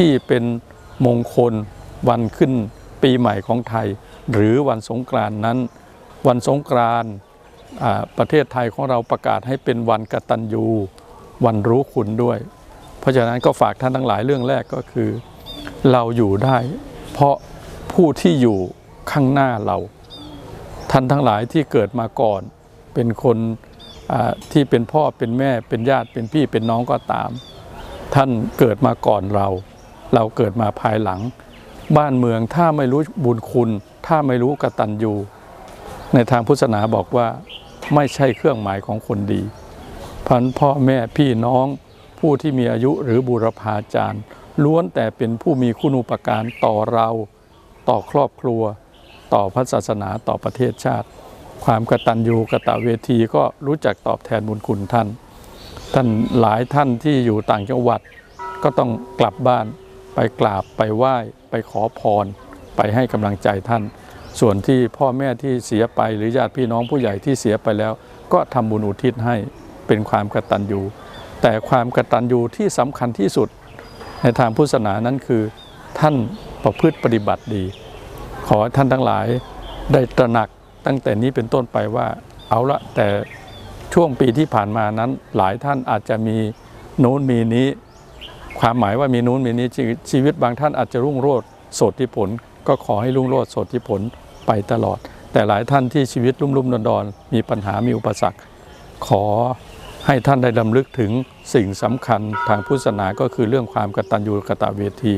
ที่เป็นมงคลวันขึ้นปีใหม่ของไทย หรือวันสงกรานนั้น วันสงกรานประเทศไทยของเราประกาศให้เป็นวันกตัญญูวันรู้คุณด้วย เพราะฉะนั้นก็ฝากท่านทั้งหลายเรื่องแรกก็คือ เราอยู่ได้ เพราะผู้ที่อยู่ข้างหน้าเรา ท่านทั้งหลายที่เกิดมาก่อน เป็นคนที่เป็นพ่อเป็นแม่เป็นญาติเป็นพี่เป็นน้องก็ตาม ท่านเกิดมาก่อนเรา เราเกิดมาภายหลัง บ้านเมืองถ้าไม่รู้บุญคุณ ถ้าไม่รู้กตัญญูในทางพุทธศาสนาบอกว่าไม่ใช่เครื่องหมายของคนดีพันพ่อแม่พี่น้องผู้ที่มีอายุหรือบุรพาจารย์ล้วนแต่เป็นผู้มีคุณูปการต่อเรา ต่อครอบครัว ต่อพระศาสนาต่อประเทศชาติ ความกตัญญูกะตเวทีก็รู้จักตอบแทนบุญคุณท่าน ท่านหลายท่านที่อยู่ต่างจังหวัดก็ต้องกลับบ้าน กราบไปไหว้ไปขอพร ไปให้กำลังใจท่าน ส่วนที่พ่อแม่ที่เสียไปหรือญาติพี่น้องผู้ใหญ่ที่เสียไปแล้ว ก็ทำบุญอุทิศให้เป็นความกตัญญูแต่ความกตัญญูที่สำคัญที่สุด ในทางพุทธศาสนานั้นคือ ท่านประพฤติปฏิบัติดี ขอท่านทั้งหลายได้ตระหนักตั้งแต่นี้เป็นต้นไปว่าเอาละแต่ช่วงปีที่ผ่านมานั้นหลายท่านอาจจะมีโน้นมีนี้ ความหมายว่ามีนู้นมีนี้ชีวิตบางท่านอาจจะรุ่งโรจน์โสดผล ก็ขอให้รุ่งโรจน์โสดผลไปตลอด แต่หลายท่านที่ชีวิตรุ่มรุ่มดอนดอนมีปัญหามีอุปสรรค ขอให้ท่านได้ดำลึกถึงสิ่งสำคัญทางพุทธศาสนาก็คือเรื่องความกตัญญูกตเวที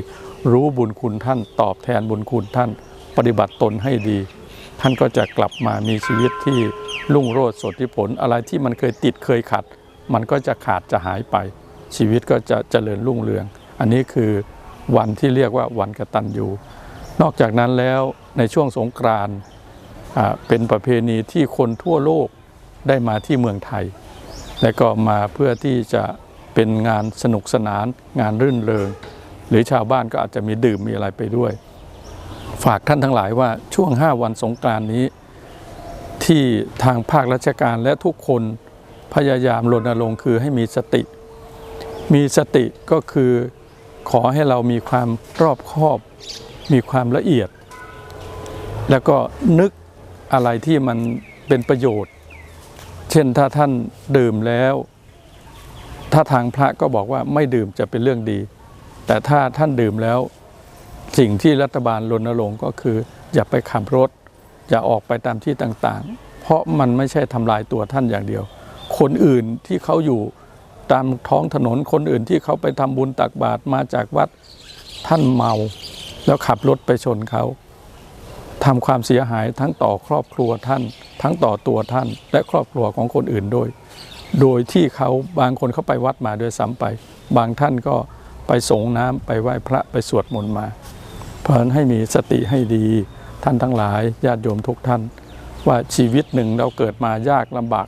รู้บุญคุณท่านตอบแทนบุญคุณท่าน ปฏิบัติตนให้ดี ท่านก็จะกลับมามีชีวิตที่รุ่งโรจน์โสดผล อะไรที่มันเคยติดเคยขัด มันก็จะขาดจะหายไป ชีวิตก็จะเจริญรุ่งเรือง อันนี้คือวันที่เรียกว่าวันกตัญญูนอกจากนั้นแล้วในช่วงสงกรานต์เป็นประเพณีที่คนทั่วโลกได้มาที่เมืองไทย และก็มาเพื่อที่จะเป็นงานสนุกสนาน งานรื่นเริง หรือชาวบ้านก็อาจจะมีดื่มมีอะไรไปด้วย ฝากท่านทั้งหลายว่าช่วง 5 วันสงกรานต์นี้ ที่ทางภาคราชการและทุกคนพยายามรณรงค์คือให้มีสติ มีสติก็คือขอให้เรามีความรอบคอบ มีความละเอียด แล้วก็นึกอะไรที่มันเป็นประโยชน์ เช่นถ้าท่านดื่มแล้ว ถ้าทางพระก็บอกว่าไม่ดื่มจะเป็นเรื่องดี แต่ถ้าท่านดื่มแล้ว สิ่งที่รัฐบาลรณรงค์ก็คือ อย่าไปขับรถ อย่าออกไปตามที่ต่างๆ เพราะมันไม่ใช่ทำลายตัวท่านอย่างเดียว คนอื่นที่เขาอยู่ ตามท้องถนนคนอื่นที่เขาไปทำบุญตักบาตรมาจากวัดท่านเมา แล้วขับรถไปชนเขาทำความเสียหายทั้งต่อครอบครัวท่าน ทั้งต่อตัวท่าน และครอบครัวของคนอื่นด้วย โดยที่เขาบางคนเขาไปวัดมาด้วยซ้ำไป บางท่านก็ไปสงน้ำไปไหว้พระไปสวดมนต์มา เพราะฉะนั้นให้มีสติให้ดีท่านทั้งหลายญาติโยมทุกท่าน ว่าชีวิตหนึ่งเราเกิดมายากลำบาก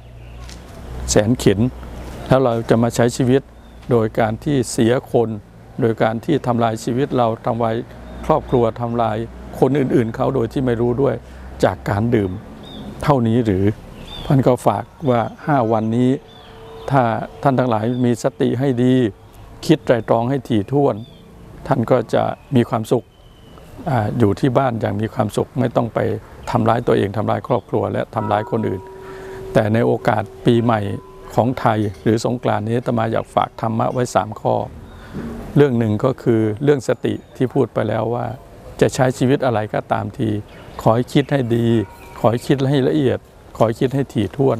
แสนเข็น แล้วเราจะมาใช้ชีวิตโดยการที่เสียคน โดยการที่ทำลายชีวิตเราทำลายครอบครัวทำลายคนอื่นๆ เขาโดยที่ไม่รู้ด้วยจากการดื่มเท่านี้หรือท่านก็ฝากว่า 5 วันนี้ ถ้าท่านทั้งหลายมีสติให้ดี คิดไตรตรองให้ถี่ถ้วน ท่านก็จะมีความสุขออยู่ที่บ้านอย่างมีความสุขไม่ต้องไปทำร้ายตัวเองทำร้ายครอบครัวและทำร้ายคนอื่น แต่ในโอกาสปีใหม่ ของไทยหรือสงกรานต์นี้ตมาอยากฝากธรรมะไว้ 3 ข้อ เรื่องหนึ่งก็คือเรื่องสติที่พูดไปแล้วว่า จะใช้ชีวิตอะไรก็ตามที ขอให้คิดให้ดี ขอให้คิดให้ละเอียด ขอให้คิดให้ถี่ถ้วน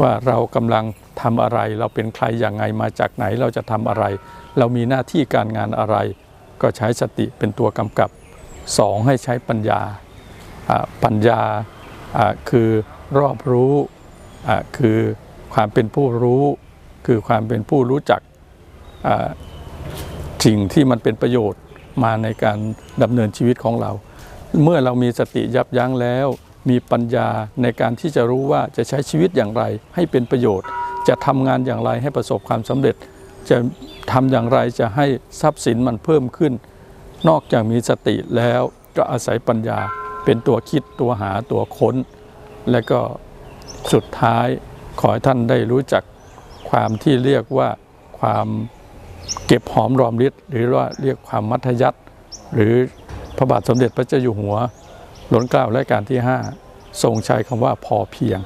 ว่าเรากำลังทำอะไร เราเป็นใครอย่างไงมาจากไหนเราจะทำอะไร เรามีหน้าที่การงานอะไร ก็ใช้สติเป็นตัวกำกับสองให้ใช้ปัญญาปัญญาคือรอบรู้คือ ความเป็นผู้รู้ คือความเป็นผู้รู้จักสิ่งที่มันเป็นประโยชน์มาในการดำเนินชีวิตของเรา เมื่อเรามีสติยับยั้งแล้ว มีปัญญาในการที่จะรู้ว่าจะใช้ชีวิตอย่างไร ให้เป็นประโยชน์ จะทำงานอย่างไรให้ประสบความสำเร็จ จะทำอย่างไรจะให้ทรัพย์สินมันเพิ่มขึ้น นอกจากมีสติแล้วก็อาศัยปัญญาเป็นตัวคิดตัวหาตัวค้น และก็สุดท้าย ขอให้ท่านได้รู้จักความที่เรียกว่าความเก็บหอมรอมริบหรือว่าเรียกความมัธยัติหรือพระบาทสมเด็จพระเจ้าอยู่หัวรัชกล้าลรัชกาลที่ 5 ทรงใช้คำว่าพอเพียง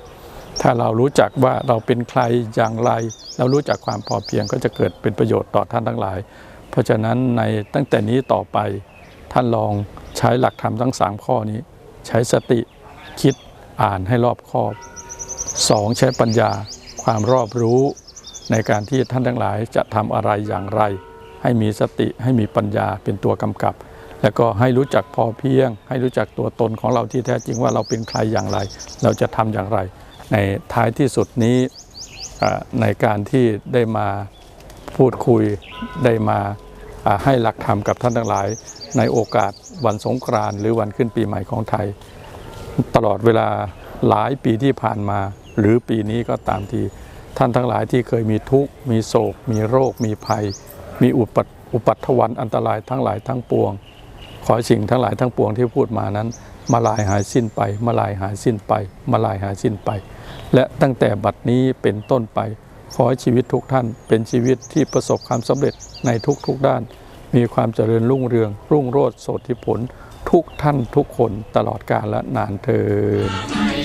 ถ้าเรารู้จักว่าเราเป็นใครอย่างไร เรารู้จักความพอเพียงก็จะเกิดเป็นประโยชน์ต่อท่านทั้งหลาย เพราะฉะนั้นในตั้งแต่นี้ต่อไปท่านลองใช้หลักธรรมทั้ง 3 ข้อนี้ ใช้สติคิดอ่านให้รอบคอบ 2. ใช้ปัญญาความรอบรู้ในการที่ท่านทั้งหลายจะทำอะไรอย่างไร ให้มีสติให้มีปัญญาเป็นตัวกำกับ แล้วก็ให้รู้จักพอเพียง ให้รู้จักตัวตนของเราที่แท้จริงว่าเราเป็นใครอย่างไร เราจะทำอย่างไร ในท้ายที่สุดนี้ในการที่ได้มาพูดคุยได้มาอ่าให้หลักธรรมกับท่านทั้งหลาย ในโอกาสวันสงกรานต์หรือวันขึ้นปีใหม่ของไทย ตลอดเวลาหลายปีที่ผ่านมา หรือปีนี้ก็ตามทีท่านทั้งหลายที่เคยมีทุกข์ มีโศก มีโรค มีภัย มีอุปัตอุปัตถวันอันตรายทั้งหลายทั้งปวง ขอสิ่งทั้งหลายทั้งปวงที่พูดมานั้น มาลายหายสิ้นไป มาลายหายสิ้นไป มาลายหายสิ้นไป และตั้งแต่บัดนี้เป็นต้นไป ขอให้ชีวิตทุกท่านเป็นชีวิตที่ประสบความสำเร็จในทุกๆด้าน มีความเจริญรุ่งเรือง รุ่งโรจน์โสติผล ทุกท่านทุกคนตลอดกาลและนานเทิน